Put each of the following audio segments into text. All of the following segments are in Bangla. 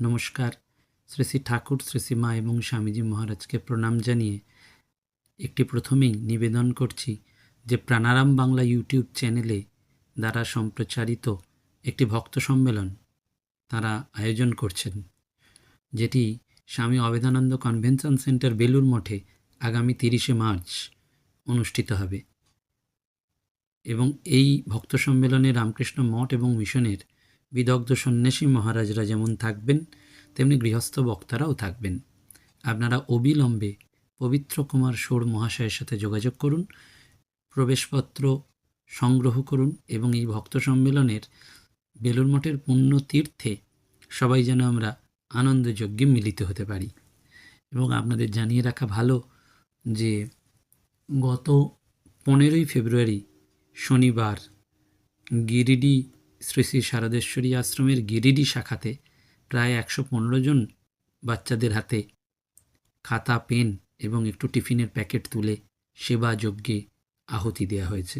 নমস্কার। শ্রী শ্রী ঠাকুর, শ্রী শ্রী মা এবং স্বামীজি মহারাজকে প্রণাম জানিয়ে একটি প্রথমেই নিবেদন করছি যে প্রাণারাম বাংলা ইউটিউব চ্যানেলে দ্বারা সম্প্রচারিত একটি ভক্ত সম্মেলন তারা আয়োজন করছেন, যেটি স্বামী অবেদানন্দ কনভেনশন সেন্টার বেলুর মঠে আগামী তিরিশে মার্চ অনুষ্ঠিত হবে। এবং এই ভক্ত সম্মেলনে রামকৃষ্ণ মঠ এবং মিশনের বিদগ্ধ সন্ন্যাসী মহারাজরা যেমন থাকবেন, তেমনি গৃহস্থ বক্তারাও থাকবেন। আপনারা অবিলম্বে পবিত্র কুমার সোর মহাশয়ের সাথে যোগাযোগ করুন, প্রবেশপত্র সংগ্রহ করুন এবং এই ভক্ত সম্মেলনের বেলুর মঠের পুণ্য তীর্থে সবাই যেন আমরা আনন্দযজ্ঞে মিলিত হতে পারি। এবং আপনাদের জানিয়ে রাখা ভালো যে গত পনেরোই ফেব্রুয়ারি শনিবার গিরিডি শ্রী শ্রী শারদেশ্বরী আশ্রমের গিরিডি শাখাতে প্রায় একশো পনেরো জন বাচ্চাদের হাতে খাতা, পেন এবং একটু টিফিনের প্যাকেট তুলে সেবা যজ্ঞে আহুতি দেওয়া হয়েছে।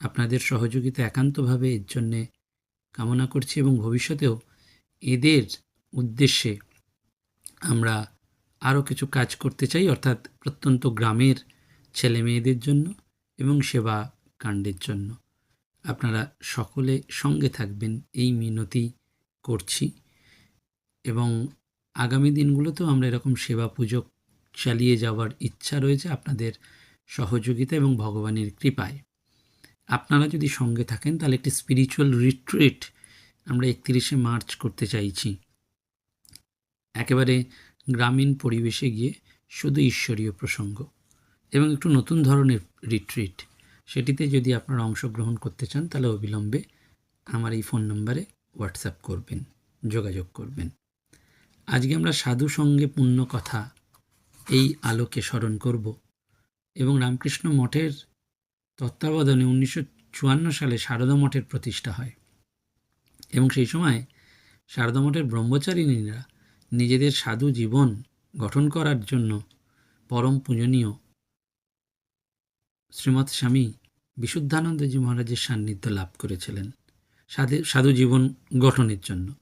আপনাদের সহযোগিতা একান্তভাবে এর জন্যে কামনা করছি এবং ভবিষ্যতেও এদের উদ্দেশ্যে আমরা আরও কিছু কাজ করতে চাই, অর্থাৎ প্রত্যন্ত গ্রামের ছেলে মেয়েদের জন্য এবং সেবা কাণ্ডের জন্য। আপনারা সকলে সঙ্গে থাকবেন, এই মিনতি করছি। এবং আগামী দিনগুলোতেও আমরা এরকম সেবা পুজো চালিয়ে যাওয়ার ইচ্ছা রয়েছে আপনাদের সহযোগিতা এবং ভগবানের কৃপায়। আপনারা যদি সঙ্গে থাকেন, তাহলে একটি স্পিরিচুয়াল রিট্রিট আমরা একত্রিশে মার্চ করতে চাইছি। একেবারে গ্রামীণ পরিবেশে গিয়ে শুধু ঈশ্বরীয় প্রসঙ্গ এবং একটু নতুন ধরনের রিট্রিট সেটিতে যদি আপনারা অংশগ্রহণ করতে চান, তাহলে অবিলম্বে আমার এই ফোন নম্বরে হোয়াটসঅ্যাপ করবেন, যোগাযোগ করবেন। আজকে আমরা সাধু সঙ্গে পূর্ণ কথা এই আলোকে স্মরণ করব এবং রামকৃষ্ণ মঠের তত্ত্বাবধানে উনিশশো চুয়ান্ন সালে শারদা মঠের প্রতিষ্ঠা হয় এবং সেই সময় শারদা মঠের ব্রহ্মচারিণীরা নিজেদের সাধু জীবন গঠন করার জন্য পরম পূজনীয় শ্রীমৎ স্বামী বিশুদ্ধানন্দজি মহারাজের সান্নিধ্য লাভ করেছিলেন সাধু জীবন গঠনের জন্য।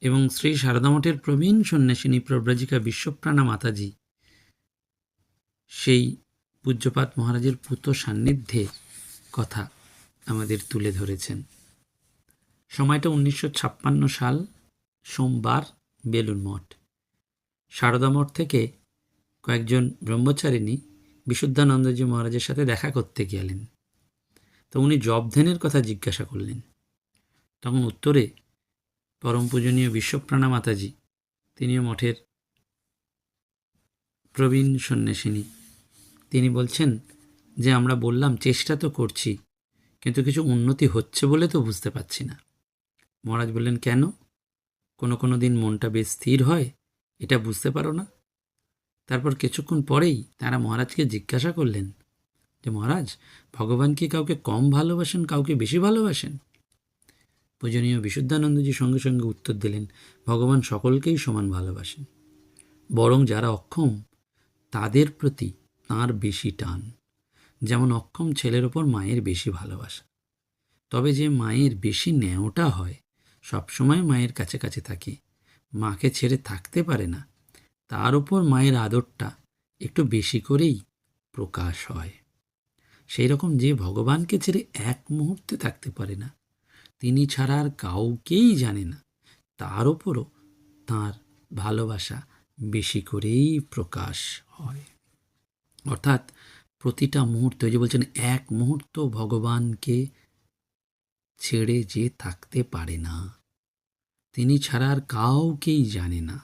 এবং শ্রী শারদামঠের প্রবীণ সন্ন্যাসিনী প্রব্রাজিকা বিশ্বপ্রাণা মাতাজি সেই পূজ্যপাত মহারাজের পুত সান্নিধ্যে কথা আমাদের তুলে ধরেছেন। সময়টা উনিশশো ছাপ্পান্ন সাল, সোমবার বেলুন মঠ। সারদা মঠ থেকে কয়েকজন ব্রহ্মচারিণী বিশুদ্ধানন্দজি মহারাজের সাথে দেখা করতে গেলেন। তো উনি জবধেনের কথা জিজ্ঞাসা করলেন। তখন উত্তরে, পরম পূজনীয় বিশ্বপ্রাণা মাতাজি, তিনিও মঠের প্রবীণ সন্ন্যাসিনী। তিনি বলছেন যে আমরা বললাম, চেষ্টা তো করছি, কিন্তু কিছু উন্নতি হচ্ছে বলে তো বুঝতে পারছি না। মহারাজ বললেন, কেন? কোনো কোনো দিন মনটা বেশ স্থির হয়, এটা বুঝতে পারো না? তারপর কিছুক্ষণ পরেই তারা মহারাজকে জিজ্ঞাসা করলেন যে মহারাজ, ভগবান কি কাউকে কম ভালোবাসেন, কাউকে বেশি ভালোবাসেন? পূজনীয় বিশুদ্ধানন্দজি সঙ্গে সঙ্গে উত্তর দিলেন, ভগবান সকলকেই সমান ভালোবাসেন। বরং যারা অক্ষম, তাদের প্রতি তার বেশি টান। যেমন অক্ষম ছেলের ওপর মায়ের বেশি ভালোবাসা। তবে যে মায়ের বেশি ন্যাওটা হয়, সবসময় মায়ের কাছে কাছে থাকে। মাকে ছেড়ে থাকতে পারে না, তার উপর মায়ের আদরটা একটু বেশি করেই প্রকাশ হয়। সেই রকম যে ভগবানকে ছেড়ে এক মুহূর্তে থাকতে পারে না, তিনি ছাড়া আর কাউকেই জানে না। তার ওপরও তার ভালোবাসা বেশি করেই প্রকাশ হয়। অর্থাৎ প্রতিটা মুহূর্ত যে বলছেন, এক মুহূর্ত ভগবানকে ছেড়ে যে থাকতে পারে না, তিনি ছাড়া আর কাউকেই জানে না।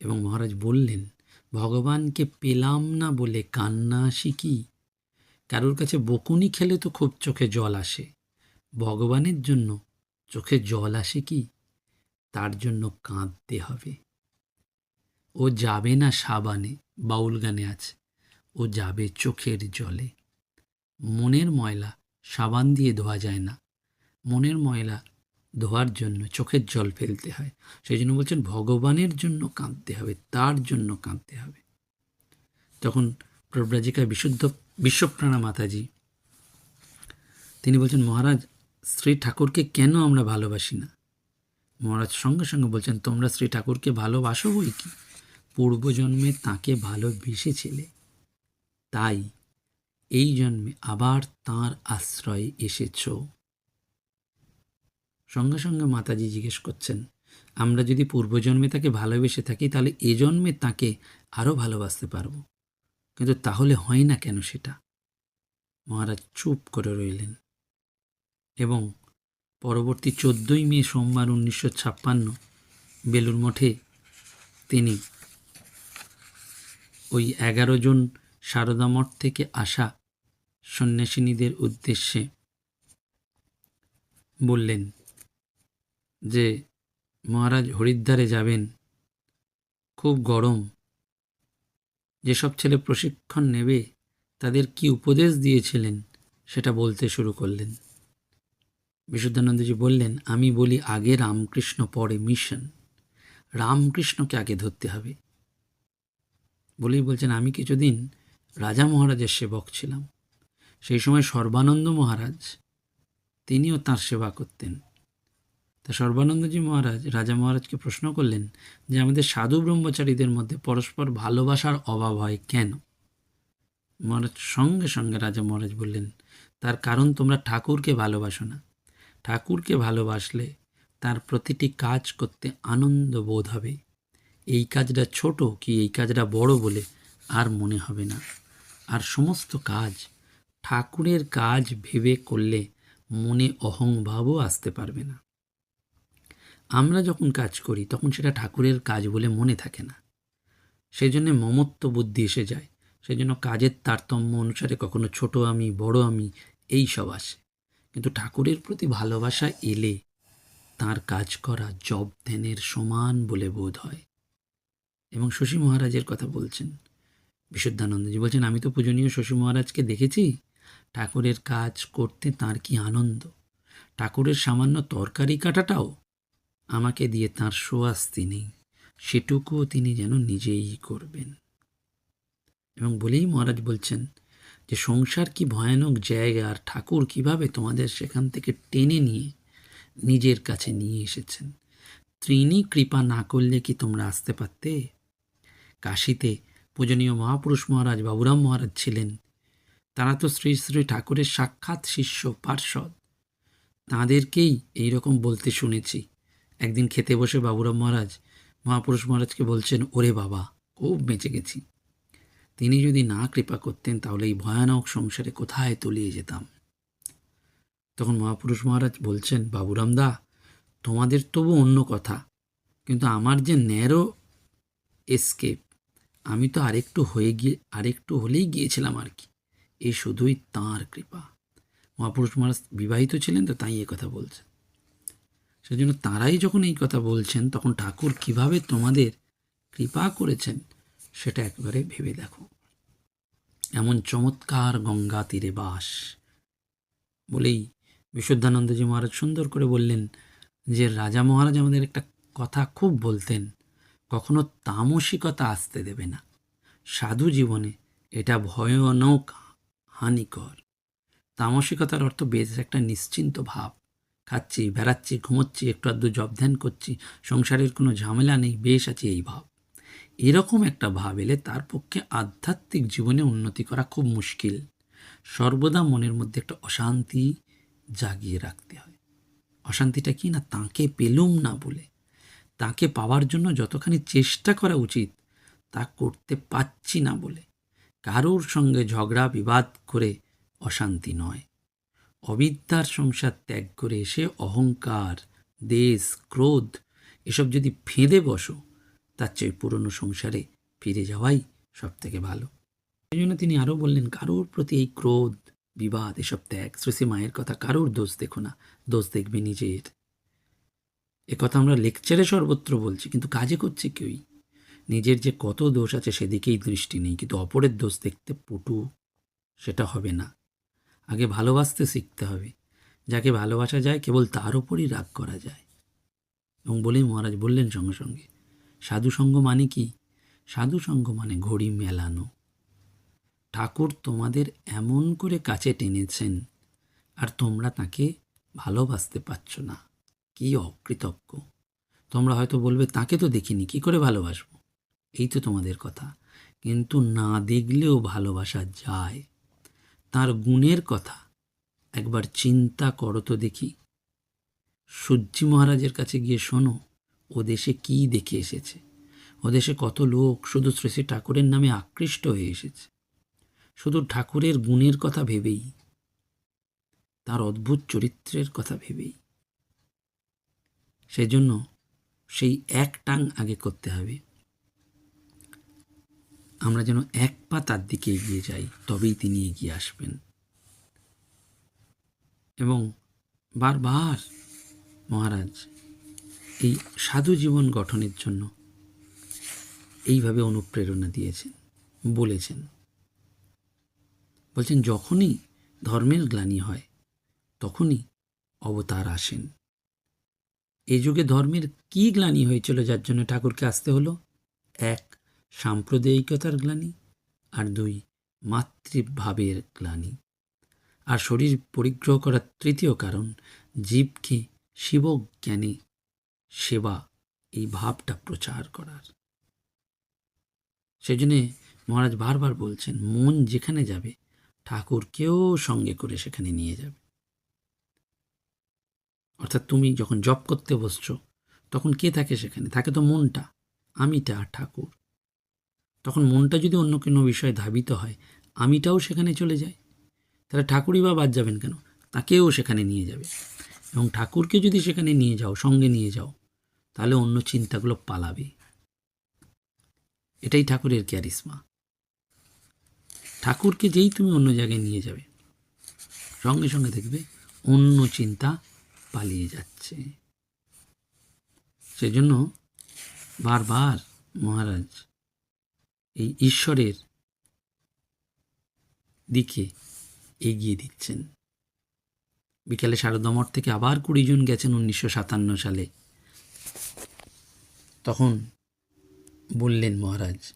এবং মহারাজ বললেন ভগবানকে পেলাম না বলে কান্না শিখি কারোর কাছে বকুনি খেলে তো খুব চোখে জল আসে। ভগবানের জন্য চোখে জল আসে কি? তার জন্য কাঁদতে হবে। ও যাবে না সাবানে, বাউল গানে আছে ও যাবে চোখের জলে। মনের ময়লা সাবান দিয়ে ধোয়া যায় না। মনের ময়লা ধোয়ার জন্য, চোখের জল ফেলতে হয়। সেই জন্য বলছেন, ভগবানের জন্য কাঁদতে হবে, তার জন্য কাঁদতে হবে। তখন প্রব্রাজিকা বিশুদ্ধ, বিশ্বপ্রাণা মাতাজি, তিনি বলছেন, মহারাজ, শ্রী ঠাকুরকে কেন আমরা ভালোবাসি না? মহারাজ সঙ্গে সঙ্গে বলছেন, তোমরা শ্রী ঠাকুরকে ভালোবাসো বই কি? পূর্বজন্মে তাকে ভালোবেসেছিলে। তাই এই জন্মে আবার তার আশ্রয়ে এসেছ। সঙ্গে সঙ্গে মাতাজি জিজ্ঞেস করছেন, আমরা যদি পূর্বজন্মে তাকে ভালোবেসে থাকি, তাহলে এ জন্মে তাকে আরও ভালোবাসতে পারব। কিন্তু তাহলে হয় না কেন সেটা? মহারাজ চুপ করে রইলেন এবং পরবর্তী চোদ্দোই মে সোমবার উনিশশো ছাপ্পান্ন বেলুর মঠে তিনি ওই এগারো জন মঠ থেকে আসা সন্ন্যাসিনীদের উদ্দেশ্যে বললেন যে মহারাজ হরিদ্বারে যাবেন। খুব গরম। যেসব ছেলে প্রশিক্ষণ নেবে, তাদের কি উপদেশ দিয়েছিলেন সেটা বলতে শুরু করলেন। বিশুদ্ধানন্দজি বললেন, আমি বলি, আগে রামকৃষ্ণ, পরে মিশন। রামকৃষ্ণকে আগে ধরতে হবে। বলেই বলছেন, আমি কিছুদিন রাজা মহারাজের সেবক ছিলাম। সেই সময় সর্বানন্দ মহারাজ, তিনিও তার সেবা করতেন। তা সর্বানন্দজি মহারাজ, রাজা মহারাজকে প্রশ্ন করলেন যে আমাদের সাধু ব্রহ্মচারীদের মধ্যে পরস্পর ভালোবাসার অভাব হয় কেন? মহারাজ সঙ্গে সঙ্গে রাজা মহারাজ বললেন, তার কারণ তোমরা ঠাকুরকে ভালোবাসো না। ঠাকুরকে ভালোবাসলে তার প্রতিটি কাজ করতে আনন্দ বোধ হবে। এই কাজটা ছোট কি এই কাজটা বড় বলে আর মনে হবে না। আর সমস্ত কাজ ঠাকুরের কাজ ভেবে করলে মনে অহংভাবও আসতে পারবে না। আমরা যখন কাজ করি, তখন সেটা ঠাকুরের কাজ বলে মনে থাকে না। সেই জন্য মমত্ব বুদ্ধি এসে যায়। সেই জন্য কাজের তারতম্য অনুসারে কখনো ছোট আমি, বড় আমি, এই সব আসে। কিন্তু ঠাকুরের প্রতি ভালোবাসা এলে তার কাজ করা জব ধ্যানের সমান বলে বোধ হয়। এবং শশী মহারাজের কথা বলছেন, বিশুদ্ধানন্দজি বলছেন, আমি তো পূজনীয় শশী মহারাজকে দেখেছি। ঠাকুরের কাজ করতে তার কি আনন্দ? ঠাকুরের সামান্য তরকারি কাটাটাও আমাকে দিয়ে তার সোয়াস্তি নেই, সেটুকুও তিনি যেন নিজেই করবেন। এবং বলেই মহারাজ বলছেন যে, সংসার কি ভয়ানক জায়গা আর ঠাকুর কীভাবে তোমাদের সেখান থেকে টেনে নিয়ে নিজের কাছে নিয়ে এসেছেন? তিনি কৃপা না করলে কি তোমরা আসতে পারতে? কাশিতে পূজনীয় মহাপুরুষ মহারাজ বাবুরাম মহারাজ ছিলেন। তারা তো শ্রী শ্রী ঠাকুরের সাক্ষাৎ শিষ্য, পার্ষদ। তাঁদেরকেই এইরকম বলতে শুনেছি। একদিন খেতে বসে বাবুরাম মহারাজ, মহাপুরুষ মহারাজকে বলছেন, ওরে বাবা, খুব বেঁচে গেছি। তিনি যদি না কৃপা করতেন, তাহলে এই ভয়ানক সংসারে কোথায় তলিয়ে যেতাম? তখন মহাপুরুষ মহারাজ বলছেন, বাবুরাম দা, তোমাদের তবু অন্য কথা। কিন্তু আমার যে ন্যারো এসকেপ আমি তো আরেকটু হয়ে গিয়ে, আরেকটু হলেই গিয়েছিলাম আর কি। এ শুধুই তাঁর কৃপা। মহাপুরুষ মহারাজ বিবাহিত ছিলেন তো, তাই এ কথা বলছেন। সেজন্য তাঁরাই যখন এই কথা বলছেন, তখন ঠাকুর কীভাবে তোমাদের কৃপা করেছেন, সেটা একবারে ভেবে দেখো। এমন চমৎকার গঙ্গা তীরে বাস। বলেই বিশুদ্ধানন্দজি মহারাজ সুন্দর করে বললেন যে, রাজা মহারাজ আমাদের একটা কথা খুব বলতেন, কখনো তামসিকতা আসতে দেবে না। সাধু জীবনে এটা ভয়ানক হানিকর। তামসিকতার অর্থ বেশ একটা নিশ্চিন্ত ভাব। খাচ্ছি, বেড়াচ্ছি, ঘুমোচ্ছি, একটু আধটু জব ধ্যান করছি, সংসারের কোনো ঝামেলা নেই, বেশ আছে এই ভাব। এরকম একটা ভাব এলে তার পক্ষে আধ্যাত্মিক জীবনে উন্নতি করা খুব মুশকিল। সর্বদা মনের মধ্যে একটা অশান্তি জাগিয়ে রাখতে হয়। অশান্তিটা কি না তাকে পেলুম না বলে? তাকে পাওয়ার জন্য যতখানি চেষ্টা করা উচিত, তা করতে পাচ্ছি না বলে। কারোর সঙ্গে ঝগড়া, বিবাদ করে অশান্তি নয়। অবিদ্যার সংসার ত্যাগ করে এসে অহংকার, দেশ, ক্রোধ, এসব যদি ফেঁদে বসো, তার চেয়ে পুরনো সংসারে ফিরে যাওয়াই সব থেকে ভালো। সেই জন্য তিনি আরও বললেন, কারোর প্রতি এই ক্রোধ, বিবাদ, এসব ত্যাগ শ্রী মায়ের কথা কারোর দোষ দেখো না, দোষ দেখবে নিজের। এ কথা আমরা লেকচারে সর্বত্র বলছি, কিন্তু কাজে করছে কেউই? নিজের যে কত দোষ আছে সেদিকেই দৃষ্টি নেই, কিন্তু অপরের দোষ দেখতে পটু, সেটা হবে না। আগে ভালোবাসতে শিখতে হবে। যাকে ভালোবাসা যায়, কেবল তার ওপরই রাগ করা যায়। এবং বলেই মহারাজ বললেন সঙ্গে সঙ্গে, সাধু সঙ্গ মানে কি? সাধু সঙ্গ মানে ঘড়ি মেলানো। ঠাকুর তোমাদের এমন করে কাছে টেনেছেন, আর তোমরা তাকে ভালোবাসতে পারছ না। কি অকৃতজ্ঞ। তোমরা হয়তো বলবে, তাকে তো দেখিনি, কি করে ভালোবাসবো? এই তো তোমাদের কথা। কিন্তু না দেখলেও ভালোবাসা যায়। তার গুণের কথা একবার চিন্তা করো তো দেখি। সূর্যি মহারাজের কাছে গিয়ে শোনো, ও দেশে কী দেখে এসেছে? ও দেশে কত লোক শুধু শ্রী ঠাকুরের নামে আকৃষ্ট হয়ে এসেছে। শুধু ঠাকুরের গুণের কথা ভেবেই, তার অদ্ভুত চরিত্রের কথা ভেবেই। সেজন্য সেই এক টাং আগে করতে হবে। আমরা যেন এক পা তার দিকে এগিয়ে যাই, তবেই তিনি এগিয়ে আসবেন। এবং বারবার মহারাজ, এই সাধু জীবন গঠনের জন্য এইভাবে অনুপ্রেরণা দিয়েছেন, বলেছেন। বলছেন, যখনই ধর্মের গ্লানি হয়, তখনই অবতার আসেন। এ যুগে ধর্মের কি গ্লানি হয়েছিল যার জন্য ঠাকুরকে আসতে হলো? এক সাম্প্রদায়িকতার গ্লানি আর দুই মাতৃভাবের গ্লানি। আর শরীর পরিগ্রহ করার তৃতীয় কারণ, জীবকে শিবজ্ঞানে সেবা এই ভাবটা প্রচার করার। সেজন্যে মহারাজ বারবার বলছেন, মন যেখানে যাবে, ঠাকুরকেও সঙ্গে করে সেখানে নিয়ে যাবে। অর্থাৎ তুমি যখন জপ করতে বসছ, তখন কে থাকে সেখানে? থাকে তো মনটা, আমিটা আর ঠাকুর। তখন মনটা যদি অন্য কোনো বিষয়ে ধাবিত হয়, আমিটাও সেখানে চলে যায় তাহলে ঠাকুরই বা বাদ যাবেন কেন? তাকেও সেখানে নিয়ে যাবে। এবং ঠাকুরকে যদি সেখানে নিয়ে যাও, সঙ্গে নিয়ে যাও, তাহলে অন্য চিন্তাগুলো পালাবে। এটাই ঠাকুরের ক্যারিসমা ঠাকুরকে যেই তুমি অন্য জায়গায় নিয়ে যাবে, সঙ্গে সঙ্গে দেখবে অন্য চিন্তা পালিয়ে যাচ্ছে। সেজন্য বারবার মহারাজ এই ঈশ্বরের দিকে এগিয়ে দিচ্ছেন। বিকালে শারদামঠ থেকে আবার কুড়ি জন গেছেন উনিশশো সাতান্ন সালে। তখন বললেন মহারাজ,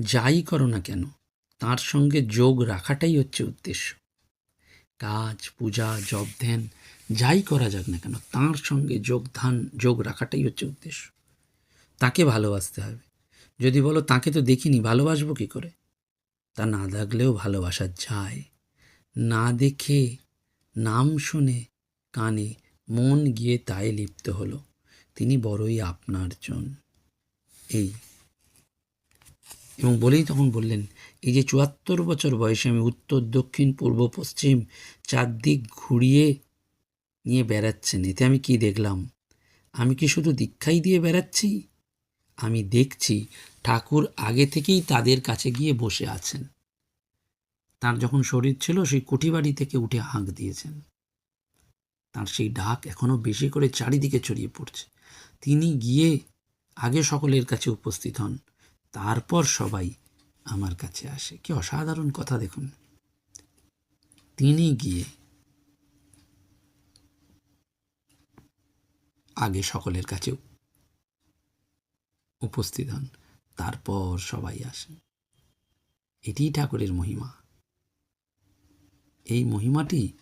যাই করো না কেন, তার সঙ্গে যোগ রাখাটাই হচ্ছে উদ্দেশ্য। কাজ, পূজা, জপ, ধ্যান, যাই করা যাক না কেন, তার সঙ্গে যোগধান যোগ রাখাটাই হচ্ছে উদ্দেশ্য। তাকে ভালোবাসতে হবে। যদি বলো, তাকে তো দেখিনি, ভালোবাসবো কী করে? তা না দেখলেও ভালোবাসা যায়। না দেখে, নাম শুনে, কানে, মন গিয়ে তাই লিপ্ত হলো। তিনি বড়ই আপনার জন। এই। এবং বলেই তখন বললেন, এই যে চুয়াত্তর বছর বয়সে আমি উত্তর, দক্ষিণ, পূর্ব, পশ্চিম চারদিক ঘুরিয়ে নিয়ে বেড়াচ্ছেন, এতে আমি কি দেখলাম? আমি কি শুধু দীক্ষাই দিয়ে বেড়াচ্ছি? আমি দেখছি ঠাকুর আগে থেকেই তাদের কাছে গিয়ে বসে আছেন। তার যখন শরীর ছিল, সেই কুঠিবাড়ি থেকে উঠে হাঁক দিয়েছেন। তার সেই ডাক এখনও বেশি করে চারিদিকে ছড়িয়ে পড়ছে। তিনি গিয়ে আগে সকলের কাছে উপস্থিত হন, তারপর সবাই আমার কাছে আসে। কি অসাধারণ কথা দেখুন। তিনি গিয়ে আগে সকলের কাছে উপস্থিত হন। তারপর সবাই আসেন। এটি ঠাকুরের মহিমা। এই মহিমাটি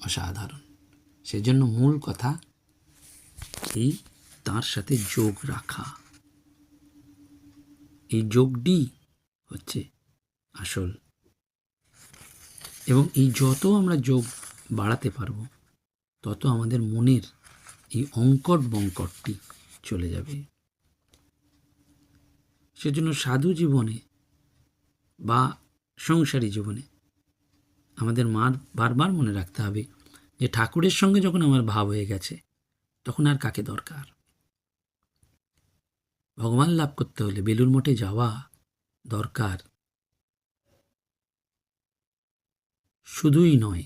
অসাধারণ। সেজন্য মূল কথা এই তার সাথে যোগ রাখা। এই যোগটি হচ্ছে আসল। এবং এই যত আমরা যোগ বাড়াতে পারব, তত আমাদের মনের এই অঙ্কট বঙ্কটটি চলে যাবে। সেজন্য সাধু জীবনে বা সংসারী জীবনে আমাদের মার বারবার মনে রাখতে হবে যে ঠাকুরের সঙ্গে যখন আমার ভাব হয়ে গেছে, তখন আর কাকে দরকার? ভগবান লাভ করতে হলে বেলুর মঠে যাওয়া দরকার। শুধুই নয়,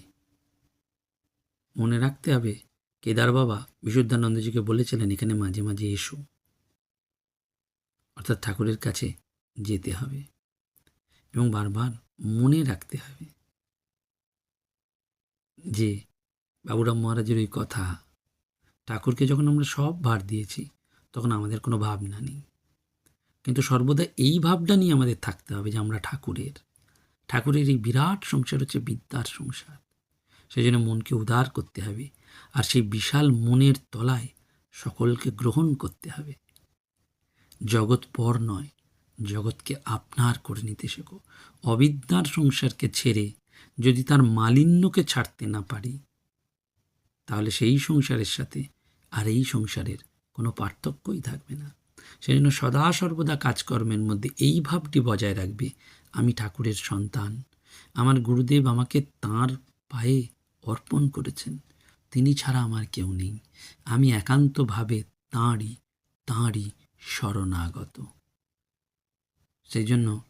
মনে রাখতে হবে, কেদার বাবা বিশুদ্ধানন্দজিকে বলেছিলেন, এখানে মাঝে মাঝে এসো। অর্থাৎ ঠাকুরের কাছে যেতে হবে এবং বারবার মনে রাখতে হবে যে বাবুরাম মহারাজের ওই কথা, ঠাকুরকে যখন আমরা সব ভার দিয়েছি, তখন আমাদের কোনো ভাবনা নেই। কিন্তু সর্বদা এই ভাবটা নিয়ে আমাদের থাকতে হবে যে আমরা ঠাকুরের। ঠাকুরের এই বিরাট সংসার হচ্ছে বিদ্যার সংসার। সেই জন্য মনকে উদার করতে হবে আর সেই বিশাল মনের তলায় সকলকে গ্রহণ করতে হবে। জগৎ পর নয়, জগৎকে আপনার করে নিতে শেখো। অবিদ্যার সংসারকে ছেড়ে যদি তার মালিন্যকে ছাড়তে না পারি, তাহলে সেই সংসারের সাথে আর এই সংসারের কোনো পার্থক্যই থাকবে না। সেই জন্য সদা সর্বদা কাজকর্মের মধ্যে এই ভাবটি বজায় রাখবে, আমি ঠাকুরের সন্তান। আমার গুরুদেব আমাকে তার পায়ে অর্পণ করেছেন, তিনি ছাড়া আমার কেউ নেই। আমি একান্তভাবে তাঁরই তাঁরই শরণাগত। সেই জন্য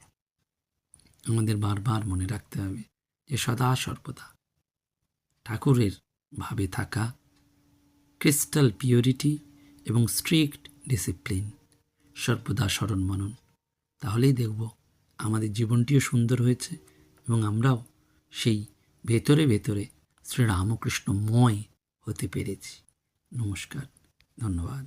আমাদের বারবার মনে রাখতে হবে যে সদা সর্বদা ঠাকুরের ভাবে থাকা ক্রিস্টাল পিওরিটি এবং স্ট্রিক্ট ডিসিপ্লিন সর্বদা স্মরণ মনন। তাহলেই দেখব আমাদের জীবনটিও সুন্দর হয়েছে এবং আমরাও সেই ভেতরে ভেতরে শ্রী রামকৃষ্ণময় হতে পেরেছি। নমস্কার, ধন্যবাদ।